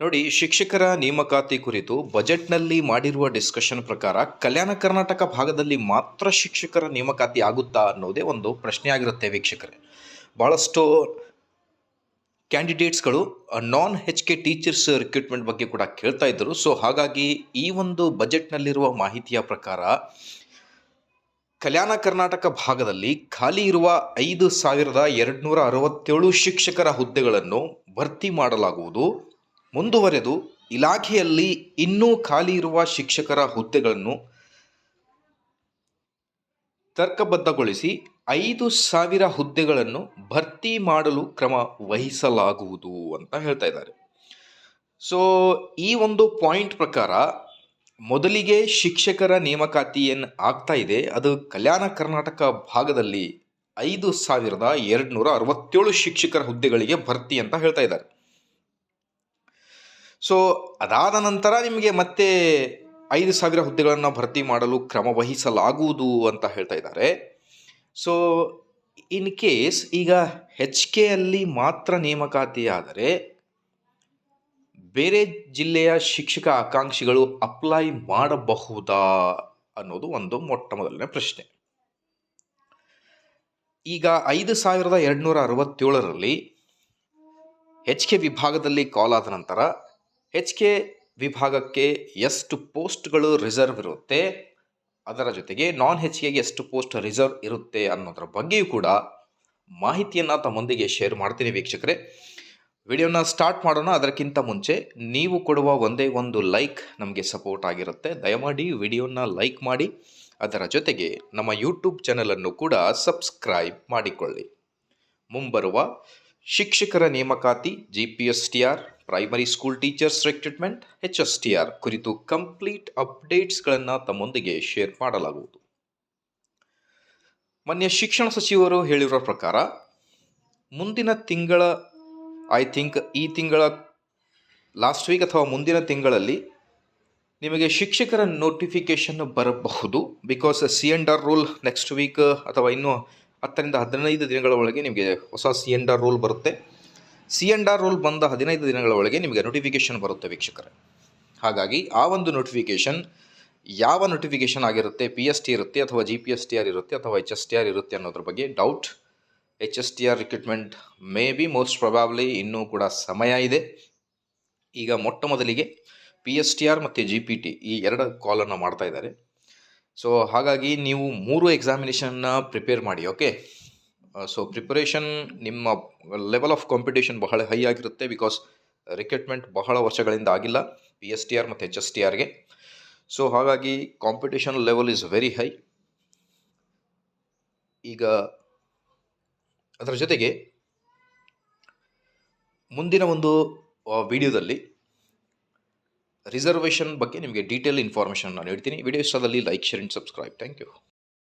ನೋಡಿ, ಶಿಕ್ಷಕರ ನೇಮಕಾತಿ ಕುರಿತು ಬಜೆಟ್ನಲ್ಲಿ ಮಾಡಿರುವ ಡಿಸ್ಕಷನ್ ಪ್ರಕಾರ ಕಲ್ಯಾಣ ಕರ್ನಾಟಕ ಭಾಗದಲ್ಲಿ ಮಾತ್ರ ಶಿಕ್ಷಕರ ನೇಮಕಾತಿ ಆಗುತ್ತಾ ಅನ್ನೋದೇ ಒಂದು ಪ್ರಶ್ನೆ ಆಗಿರುತ್ತೆ ವೀಕ್ಷಕರೇ. ಭಾಳಷ್ಟು ಕ್ಯಾಂಡಿಡೇಟ್ಸ್ಗಳು non H K teachers recruitment ಬಗ್ಗೆ ಕೂಡ ಕೇಳ್ತಾ ಇದ್ದರು. ಸೊ ಹಾಗಾಗಿ ಈ ಒಂದು ಬಜೆಟ್ನಲ್ಲಿರುವ ಮಾಹಿತಿಯ ಪ್ರಕಾರ ಕಲ್ಯಾಣ ಕರ್ನಾಟಕ ಭಾಗದಲ್ಲಿ ಖಾಲಿ ಇರುವ ಐದು ಸಾವಿರದ ಎರಡುನೂರ ಅರವತ್ತೇಳು ಶಿಕ್ಷಕರ ಹುದ್ದೆಗಳನ್ನು ಭರ್ತಿ ಮಾಡಲಾಗುವುದು. ಮುಂದುವರೆದು ಇಲಾಖೆಯಲ್ಲಿ ಇನ್ನೂ ಖಾಲಿ ಇರುವ ಶಿಕ್ಷಕರ ಹುದ್ದೆಗಳನ್ನು ತರ್ಕಬದ್ಧಗೊಳಿಸಿ ಐದು ಸಾವಿರ ಹುದ್ದೆಗಳನ್ನು ಭರ್ತಿ ಮಾಡಲು ಕ್ರಮ ವಹಿಸಲಾಗುವುದು ಅಂತ ಹೇಳ್ತಾ ಇದ್ದಾರೆ. ಸೊ ಈ ಒಂದು ಪಾಯಿಂಟ್ ಪ್ರಕಾರ ಮೊದಲಿಗೆ ಶಿಕ್ಷಕರ ನೇಮಕಾತಿ ಏನು ಆಗ್ತಾ ಇದೆ, ಅದು ಕಲ್ಯಾಣ ಕರ್ನಾಟಕ ಭಾಗದಲ್ಲಿ ಐದು ಸಾವಿರದ ಎರಡು ನೂರ ಅರವತ್ತೇಳು ಶಿಕ್ಷಕರ ಹುದ್ದೆಗಳಿಗೆ ಭರ್ತಿ ಅಂತ ಹೇಳ್ತಾ ಇದ್ದಾರೆ. ಸೊ ಅದಾದ ನಂತರ ನಿಮಗೆ ಮತ್ತೆ ಐದು ಸಾವಿರ ಹುದ್ದೆಗಳನ್ನು ಭರ್ತಿ ಮಾಡಲು ಕ್ರಮ ವಹಿಸಲಾಗುವುದು ಅಂತ ಹೇಳ್ತಾ ಇದ್ದಾರೆ. ಸೊ ಇನ್ ಕೇಸ್ ಈಗ ಹೆಚ್ ಕೆ ಅಲ್ಲಿ ಮಾತ್ರ ನೇಮಕಾತಿಯಾದರೆ ಬೇರೆ ಜಿಲ್ಲೆಯ ಶಿಕ್ಷಕ ಆಕಾಂಕ್ಷಿಗಳು ಅಪ್ಲೈ ಮಾಡಬಹುದಾ ಅನ್ನೋದು ಒಂದು ಮೊಟ್ಟ ಮೊದಲನೇ ಪ್ರಶ್ನೆ. ಈಗ ಐದು ಸಾವಿರದ ಎರಡುನೂರ ಅರವತ್ತೇಳರಲ್ಲಿ ಹೆಚ್ ಕೆ ವಿಭಾಗದಲ್ಲಿ ಕಾಲ್ ಆದ ನಂತರ ಹೆಚ್ ಕೆ ವಿಭಾಗಕ್ಕೆ ಎಷ್ಟು ಪೋಸ್ಟ್ಗಳು ರಿಸರ್ವ್ ಇರುತ್ತೆ, ಅದರ ಜೊತೆಗೆ ನಾನ್ ಹೆಚ್ ಕೆಗೆ ಎಷ್ಟು ಪೋಸ್ಟ್ ರಿಸರ್ವ್ ಇರುತ್ತೆ ಅನ್ನೋದರ ಬಗ್ಗೆಯೂ ಕೂಡ ಮಾಹಿತಿಯನ್ನು ತಮ್ಮೊಂದಿಗೆ ಶೇರ್ ಮಾಡ್ತೀನಿ ವೀಕ್ಷಕರೇ. ವಿಡಿಯೋನ ಸ್ಟಾರ್ಟ್ ಮಾಡೋಣ, ಅದಕ್ಕಿಂತ ಮುಂಚೆ ನೀವು ಕೊಡುವ ಒಂದೇ ಒಂದು ಲೈಕ್ ನಮಗೆ ಸಪೋರ್ಟ್ ಆಗಿರುತ್ತೆ. ದಯಮಾಡಿ ವಿಡಿಯೋನ ಲೈಕ್ ಮಾಡಿ, ಅದರ ಜೊತೆಗೆ ನಮ್ಮ ಯೂಟ್ಯೂಬ್ ಚಾನಲನ್ನು ಕೂಡ ಸಬ್ಸ್ಕ್ರೈಬ್ ಮಾಡಿಕೊಳ್ಳಿ. ಮುಂಬರುವ ಶಿಕ್ಷಕರ ನೇಮಕಾತಿ, G P T R primary school teachers recruitment H S T R ಕುರಿತು ಕಂಪ್ಲೀಟ್ ಅಪ್ಡೇಟ್ಸ್ಗಳನ್ನು ತಮ್ಮೊಂದಿಗೆ ಶೇರ್ ಮಾಡಲಾಗುವುದು. ಮೊನ್ನೆ ಶಿಕ್ಷಣ ಸಚಿವರು ಹೇಳಿರುವ ಪ್ರಕಾರ, ಮುಂದಿನ ತಿಂಗಳ ಐ ಥಿಂಕ್ ಈ ತಿಂಗಳ ಲಾಸ್ಟ್ ವೀಕ್ ಅಥವಾ ಮುಂದಿನ ತಿಂಗಳಲ್ಲಿ ನಿಮಗೆ ಶಿಕ್ಷಕರ ನೋಟಿಫಿಕೇಶನ್ ಬರಬಹುದು because C and R rule next week ಅಥವಾ ಇನ್ನು ಹತ್ತರಿಂದ ಹದಿನೈದು ದಿನಗಳ ಒಳಗೆ ನಿಮಗೆ ಹೊಸ ಸಿ ಎಂಡ್ ಆರ್ ರೂಲ್ ಬರುತ್ತೆ. ಸಿ ಎಂಡ್ ಆರ್ ರೂಲ್ ಬಂದ ಹದಿನೈದು ದಿನಗಳ ಒಳಗೆ ನಿಮಗೆ ನೋಟಿಫಿಕೇಷನ್ ಬರುತ್ತೆ ವೀಕ್ಷಕರೇ. ಹಾಗಾಗಿ ಆ ಒಂದು ನೋಟಿಫಿಕೇಷನ್ ಯಾವ ನೋಟಿಫಿಕೇಷನ್ ಆಗಿರುತ್ತೆ ಪಿ ಎಸ್ ಟಿ ಇರುತ್ತೆ ಅಥವಾ G P S T R ಇರುತ್ತೆ ಅಥವಾ ಎಚ್ ಎಸ್ ಟಿ ಆರ್ ಇರುತ್ತೆ ಅನ್ನೋದ್ರ ಬಗ್ಗೆ doubt H S T R recruitment may be most probably ಇನ್ನೂ ಕೂಡ ಸಮಯ ಇದೆ. ಈಗ ಮೊಟ್ಟ ಮೊದಲಿಗೆ ಪಿ ಎಸ್ ಟಿ ಆರ್ ಮತ್ತು ಜಿ ಪಿ ಟಿ ಈ ಎರಡು ಕಾಲನ್ನು ಮಾಡ್ತಾ ಇದ್ದಾರೆ. ಸೊ ಹಾಗಾಗಿ ನೀವು ಮೂರು ಎಕ್ಸಾಮಿನೇಷನ್ನ ಪ್ರಿಪೇರ್ ಮಾಡಿ ಓಕೆ ಸೊ ಪ್ರಿಪರೇಷನ್ ನಿಮ್ಮ ಲೆವೆಲ್ ಆಫ್ ಕಾಂಪಿಟೇಷನ್ ಬಹಳ ಹೈ ಆಗಿರುತ್ತೆ ಬಿಕಾಸ್ ರಿಕ್ರೂಟ್ಮೆಂಟ್ ಬಹಳ ವರ್ಷಗಳಿಂದ ಆಗಿಲ್ಲ ಪಿ ಎಸ್ ಟಿ ಆರ್ ಮತ್ತು ಎಚ್ ಎಸ್ ಟಿ ಆರ್ಗೆ ಸೊ ಹಾಗಾಗಿ competition level is very high ಈಗ ಅದರ ಜೊತೆಗೆ ಮುಂದಿನ ಒಂದು ವಿಡಿಯೋದಲ್ಲಿ ರಿಸರ್ವೇಷನ್ ಬಗ್ಗೆ ನಿಮಗೆ ಡೀಟೇಲ್ ಇನ್ಫಾರ್ಮೇಷನ್ ನಾನು ಹೇಳ್ತೀನಿ. Video ಇಷ್ಟದಲ್ಲಿ like share and subscribe thank you